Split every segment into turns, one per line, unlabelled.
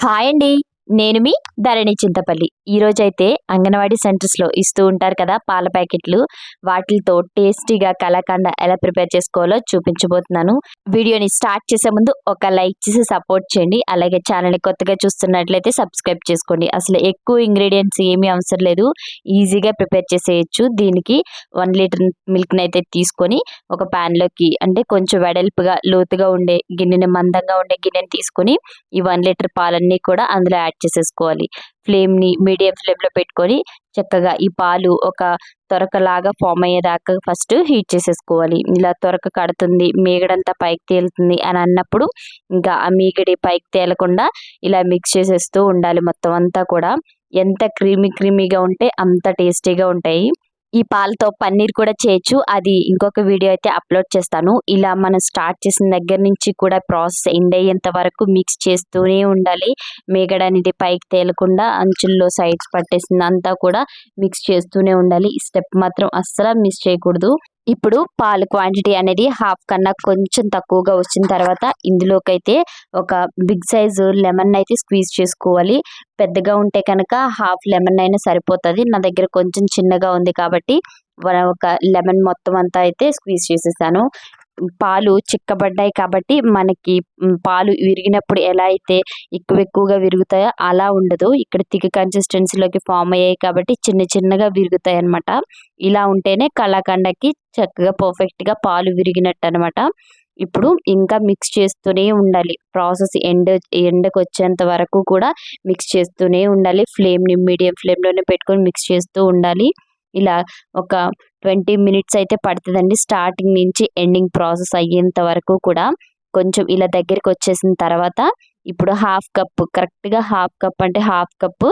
Hi అండి నేను మీ ధరణి చింతపల్లి. ఈ అంగన్వాడీ సెంటర్స్లో ఇస్తూ ఉంటారు కదా పాల ప్యాకెట్లు. వాటితో టేస్టీగా కలాకండ ఎలా ప్రిపేర్ చేసుకోవాలో చూపించబోతున్నాను. వీడియోని స్టార్ట్ చేసే ముందు ఒక లైక్ చేసి సపోర్ట్ చేయండి. అలాగే ఛానల్ని కొత్తగా చూస్తున్నట్లయితే సబ్స్క్రైబ్ చేసుకోండి. అసలు ఎక్కువ ఇంగ్రీడియంట్స్ ఏమీ అవసరం లేదు. ఈజీగా ప్రిపేర్ చేసేయచ్చు. దీనికి వన్ లీటర్ మిల్క్ని అయితే తీసుకొని ఒక ప్యాన్లోకి అంటే కొంచెం వెడల్పుగా లోతుగా ఉండే గిన్నెని మందంగా ఉండే గిన్నెని తీసుకొని ఈ వన్ లీటర్ పాలన్నీ కూడా అందులో యాడ్ చేసేసుకోవాలి. ఫ్లేమ్ని మీడియం ఫ్లేమ్లో పెట్టుకొని చక్కగా ఈ పాలు ఒక తొరకలాగా ఫామ్ అయ్యేదాకా ఫస్ట్ హీట్ చేసేసుకోవాలి. ఇలా తొరక కడుతుంది మీగడంతా పైకి తేలుతుంది అని అన్నప్పుడు ఇంకా ఆ మీగడి పైకి తేలకుండా ఇలా మిక్స్ చేసేస్తూ ఉండాలి మొత్తం అంతా కూడా. ఎంత క్రీమీ క్రీమీగా ఉంటే అంత టేస్టీగా ఉంటాయి. ఈ పాలతో పన్నీర్ కూడా చేయొచ్చు. అది ఇంకొక వీడియో అయితే అప్లోడ్ చేస్తాను. ఇలా మనం స్టార్ట్ చేసిన దగ్గర నుంచి కూడా ప్రాసెస్ ఎండ్ అయ్యేంత వరకు మిక్స్ చేస్తూనే ఉండాలి. మేగడ అనేది పైకి తేలకుండా అంచుల్లో సైడ్స్ పట్టేసిందంతా కూడా మిక్స్ చేస్తూనే ఉండాలి. ఈ స్టెప్ మాత్రం అస్సలు మిస్ చేయకూడదు. ఇప్పుడు పాలు క్వాంటిటీ అనేది హాఫ్ కన్నా కొంచెం తక్కువగా వచ్చిన తర్వాత ఇందులోకైతే ఒక బిగ్ సైజు లెమన్ అయితే స్క్వీజ్ చేసుకోవాలి. పెద్దగా ఉంటే కనుక హాఫ్ లెమన్ అయినా సరిపోతుంది. నా దగ్గర కొంచెం చిన్నగా ఉంది కాబట్టి ఒక లెమన్ మొత్తం అంతా అయితే స్క్వీజ్ చేసేసాను. పాలు చిక్కబడ్డాయి కాబట్టి మనకి పాలు విరిగినప్పుడు ఎలా అయితే ఎక్కువ ఎక్కువగా విరుగుతాయో అలా ఉండదు. ఇక్కడ తిక్క కన్సిస్టెన్సీలోకి ఫామ్ అయ్యాయి కాబట్టి చిన్న చిన్నగా విరుగుతాయి అనమాట ఇలా ఉంటేనే కళాఖండకి చక్కగా పర్ఫెక్ట్గా పాలు విరిగినట్టు అనమాట ఇప్పుడు ఇంకా మిక్స్ చేస్తూనే ఉండాలి. ప్రాసెస్ ఎండ్ ఎండకు వచ్చేంత వరకు కూడా మిక్స్ చేస్తూనే ఉండాలి. ఫ్లేమ్ని మీడియం ఫ్లేమ్లోనే పెట్టుకొని మిక్స్ చేస్తూ ఉండాలి. ఇలా ఒక ట్వంటీ మినిట్స్ అయితే పడుతుందండి. స్టార్టింగ్ నుంచి ఎండింగ్ ప్రాసెస్ అయ్యేంత వరకు కూడా. కొంచెం ఇలా దగ్గరికి వచ్చేసిన తర్వాత ఇప్పుడు హాఫ్ కప్ కరెక్ట్గా హాఫ్ కప్ అంటే హాఫ్ కప్పు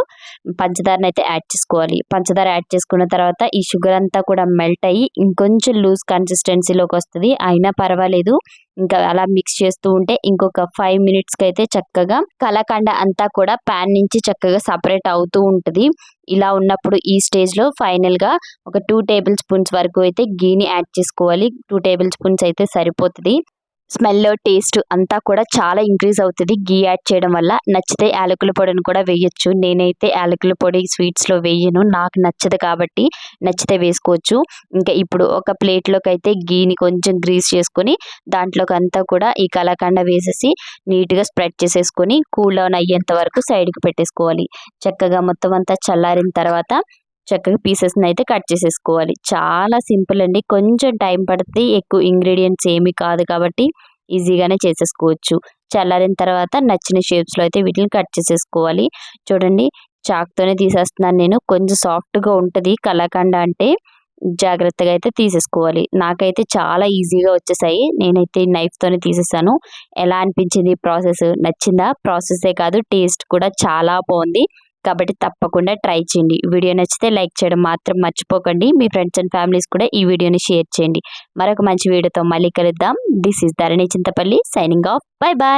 పంచదారని అయితే యాడ్ చేసుకోవాలి. పంచదార యాడ్ చేసుకున్న తర్వాత ఈ షుగర్ అంతా కూడా మెల్ట్ అయ్యి ఇంకొంచెం లూజ్ కన్సిస్టెన్సీలోకి వస్తుంది. అయినా పర్వాలేదు. ఇంకా అలా మిక్స్ చేస్తూ ఉంటే ఇంకొక ఫైవ్ మినిట్స్కి అయితే చక్కగా కలకండ అంతా కూడా ప్యాన్ నుంచి చక్కగా సపరేట్ అవుతూ ఉంటుంది. ఇలా ఉన్నప్పుడు ఈ స్టేజ్లో ఫైనల్గా ఒక టూ టేబుల్ స్పూన్స్ వరకు అయితే గీని యాడ్ చేసుకోవాలి. టూ టేబుల్ స్పూన్స్ అయితే సరిపోతుంది. స్మెల్ టేస్ట్ అంతా కూడా చాలా ఇంక్రీజ్ అవుతుంది. గీ యాడ్ చేయడం వల్ల నచ్చితే యాలకుల పొడిని కూడా వేయచ్చు. నేనైతే యాలకుల పొడి స్వీట్స్లో వేయను. నాకు నచ్చదు కాబట్టి నచ్చితే వేసుకోవచ్చు. ఇంకా ఇప్పుడు ఒక ప్లేట్లోకి అయితే గీని కొంచెం గ్రీస్ చేసుకొని దాంట్లోకి అంతా కూడా ఈ కలాకండ వేసేసి నీట్గా స్ప్రెడ్ చేసేసుకొని కూల్ డౌన్ అయ్యేంత వరకు సైడ్కి పెట్టేసుకోవాలి. చక్కగా మొత్తం అంతా చల్లారిన తర్వాత చక్కగా పీసెస్ని అయితే కట్ చేసేసుకోవాలి. చాలా సింపుల్ అండి. కొంచెం టైం పడితే ఎక్కువ ఇంగ్రీడియంట్స్ ఏమీ కాదు కాబట్టి ఈజీగానే చేసేసుకోవచ్చు. చల్లారిన తర్వాత నచ్చిన షేప్స్లో అయితే వీటిని కట్ చేసేసుకోవాలి. చూడండి చాక్తోనే తీసేస్తున్నాను నేను. కొంచెం సాఫ్ట్గా ఉంటుంది. కలాకండ అంటే జాగ్రత్తగా అయితే తీసేసుకోవాలి. నాకైతే చాలా ఈజీగా వచ్చేసాయి. నేనైతే నైఫ్తోనే తీసేసాను. ఎలా అనిపించింది ప్రాసెస్ నచ్చిందా? ప్రాసెసే కాదు. టేస్ట్ కూడా చాలా బాగుంది. కాబట్టి తప్పకుండా ట్రై చేయండి. వీడియో నచ్చితే లైక్ చేయడం మాత్రం మర్చిపోకండి. మీ ఫ్రెండ్స్ అండ్ ఫ్యామిలీస్ కూడా ఈ వీడియోని షేర్ చేయండి. మరొక మంచి వీడియోతో మళ్ళీ కలుద్దాం. This is Dharani Chintapalli signing off bye bye